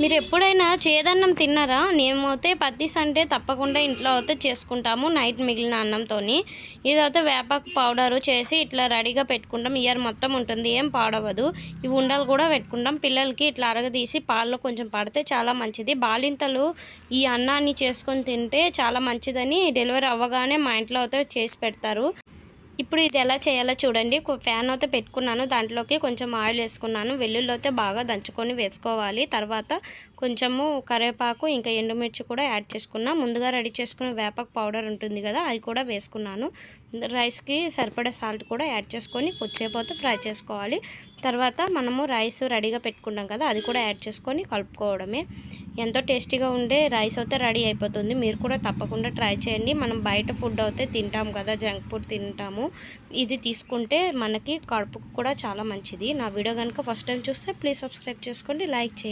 మీరు ఎప్పుడైనా చేదన్నం తిన్నారా? నేమైతే పత్తి సంటే తప్పకుండా ఇంట్లో అయితే చేసుకుంటాము నైట్ మిగిలిన అన్నంతోని. ఇదైతే వేపాకు పౌడరు చేసి ఇట్లా రెడీగా పెట్టుకుంటాం. ఇయర్ మొత్తం ఉంటుంది ఏం పాడవదు. ఇవి ఉండలు కూడా పెట్టుకుంటాం. పిల్లలకి ఇట్లా అరగదీసి పాల్లో కొంచెం పడితే చాలా మంచిది. బాలింతలు ఈ అన్నాన్ని చేసుకొని తింటే చాలా మంచిదని డెలివరీ అవ్వగానే మా ఇంట్లో అయితే చేసి పెడతారు. ఇప్పుడు ఇది ఎలా చేయాలో చూడండి. ఫ్యాన్ అయితే పెట్టుకున్నాను. దాంట్లోకి కొంచెం ఆయిల్ వేసుకున్నాను. వెల్లుల్లి అయితే బాగా దంచుకొని వేసుకోవాలి. తర్వాత కొంచెము కరివేపాకు ఇంకా ఎండుమిర్చి కూడా యాడ్ చేసుకున్నా. ముందుగా రెడీ చేసుకున్న వేపాకు పౌడర్ ఉంటుంది కదా అది కూడా వేసుకున్నాను. రైస్కి సరిపడే సాల్ట్ కూడా యాడ్ చేసుకొని కొద్దిసేపు ఫ్రై చేసుకోవాలి. తర్వాత మనము రైస్ రెడీగా పెట్టుకున్నాం కదా అది కూడా యాడ్ చేసుకొని కలుపుకోవడమే. ఎంతో టేస్టీగా ఉండే రైస్ అయితే రెడీ అయిపోతుంది. మీరు కూడా తప్పకుండా ట్రై చేయండి. మనం బయట ఫుడ్ అయితే తింటాం కదా జంక్ ఫుడ్ తింటాము. ఇది తీసుకుంటే మనకి కడుపుకు కూడా చాలా మంచిది. నా వీడియో కనుక ఫస్ట్ టైం చూస్తే ప్లీజ్ సబ్స్క్రైబ్ చేసుకోండి లైక్ చేయండి.